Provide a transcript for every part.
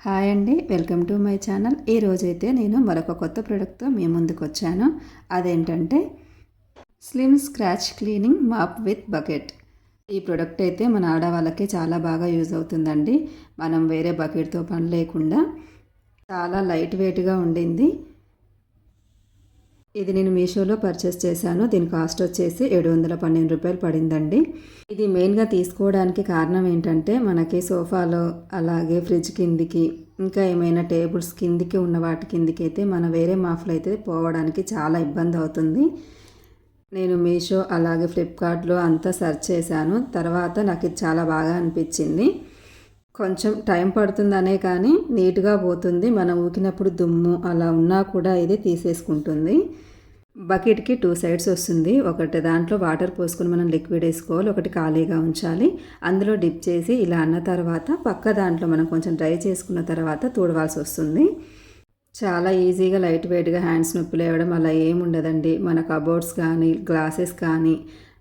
Hi అండి welcome to my channel. ఈరోజైతే నేను మరొక కొత్త ప్రోడక్ట్తో మీ ముందుకు వచ్చాను అదేంటంటే slim scratch cleaning mop with bucket ఈ ప్రోడక్ట్ అయితే మన ఆడవాళ్ళకి చాలా బాగా యూజ్ అవుతుందండి. మనం వేరే బకెట్తో పని లేకుండా చాలా లైట్ వెయిట్గా ఉండింది. ఇది నేను మీషోలో పర్చేస్ చేశాను. దీని కాస్ట్ వచ్చేసి ఏడు వందల పన్నెండు రూపాయలు పడిందండి. ఇది మెయిన్గా తీసుకోవడానికి కారణం ఏంటంటే మనకి సోఫాలో అలాగే ఫ్రిడ్జ్ కిందికి ఇంకా ఏమైనా టేబుల్స్ కిందికి ఉన్న వాటి కిందికి అయితే మన వేరే మాఫ్లు అయితే పోవడానికి చాలా ఇబ్బంది అవుతుంది. నేను మీషో అలాగే ఫ్లిప్కార్ట్లో అంతా సెర్చ్ చేశాను. తర్వాత నాకు ఇది చాలా బాగా అనిపించింది. కొంచెం టైం పడుతుందనే కానీ నీట్గా పోతుంది. మనం ఊకినప్పుడు దుమ్ము అలా ఉన్నా కూడా ఇది తీసేసుకుంటుంది. బకెట్కి టూ సైడ్స్ వస్తుంది. ఒకటి దాంట్లో వాటర్ పోసుకొని మనం లిక్విడ్ వేసుకోవాలి. ఒకటి ఖాళీగా ఉంచాలి. అందులో డిప్ చేసి ఇలా అన్న తర్వాత పక్క దాంట్లో మనం కొంచెం డ్రై చేసుకున్న తర్వాత తూడవాల్సి వస్తుంది. చాలా ఈజీగా లైట్ వెయిట్గా హ్యాండ్స్ నొప్పులు వేయడం అలా ఏముండదండి మన కబోర్డ్స్ కానీ గ్లాసెస్ కానీ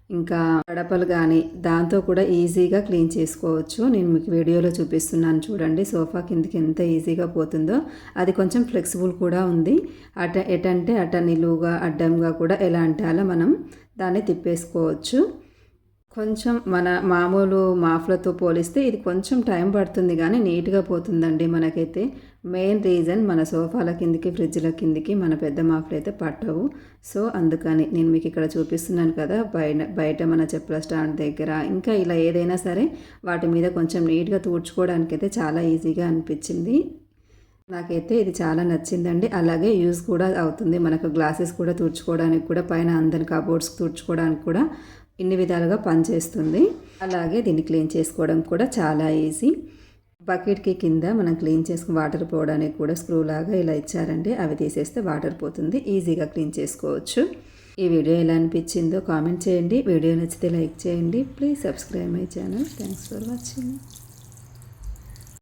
ఇంకా గడపలు కానీ దాంతో కూడా ఈజీగా క్లీన్ చేసుకోవచ్చు. నేను మీకు వీడియోలో చూపిస్తున్నాను చూడండి. సోఫా కిందకి ఎంత ఈజీగా పోతుందో. అది కొంచెం ఫ్లెక్సిబుల్ కూడా ఉంది. అట ఎటంటే అట నిలువుగా అడ్డంగా కూడా ఎలా అంటే అలా మనం దాన్ని తిప్పేసుకోవచ్చు. కొంచెం మన మామూలు మాఫ్లతో పోలిస్తే ఇది కొంచెం టైం పడుతుంది కానీ నీట్గా పోతుందండి మనకైతే. మెయిన్ రీజన్ మన సోఫాల కిందికి ఫ్రిడ్జ్ల కిందికి మన పెద్ద మాఫ్లు అయితే పట్టవు. సో అందుకని నేను మీకు ఇక్కడ చూపిస్తున్నాను కదా బయట బయట మన చెప్పుల స్టాండ్ దగ్గర. ఇంకా ఇలా ఏదైనా సరే వాటి మీద కొంచెం నీట్గా తూడ్చుకోవడానికి అయితే చాలా ఈజీగా అనిపించింది. నాకైతే ఇది చాలా నచ్చిందండి. అలాగే యూజ్ కూడా అవుతుంది. మనకు గ్లాసెస్ కూడా తుడుచుకోవడానికి కూడా పైన అందరి కబోర్డ్స్ తుడుచుకోవడానికి కూడా ఇన్ని విధాలుగా పనిచేస్తుంది అలాగే దీన్ని క్లీన్ చేసుకోవడం కూడా చాలా ఈజీ. బకెట్కి కింద మనం క్లీన్ చేసుకుని వాటర్ పోవడానికి కూడా స్క్రూ లాగా ఇలా ఇచ్చారండి. అవి తీసేస్తే వాటర్ పోతుంది. ఈజీగా క్లీన్ చేసుకోవచ్చు. ఈ వీడియో ఎలా అనిపించిందో కామెంట్ చేయండి. వీడియో నచ్చితే లైక్ చేయండి. Please subscribe my channel. Thanks for watching.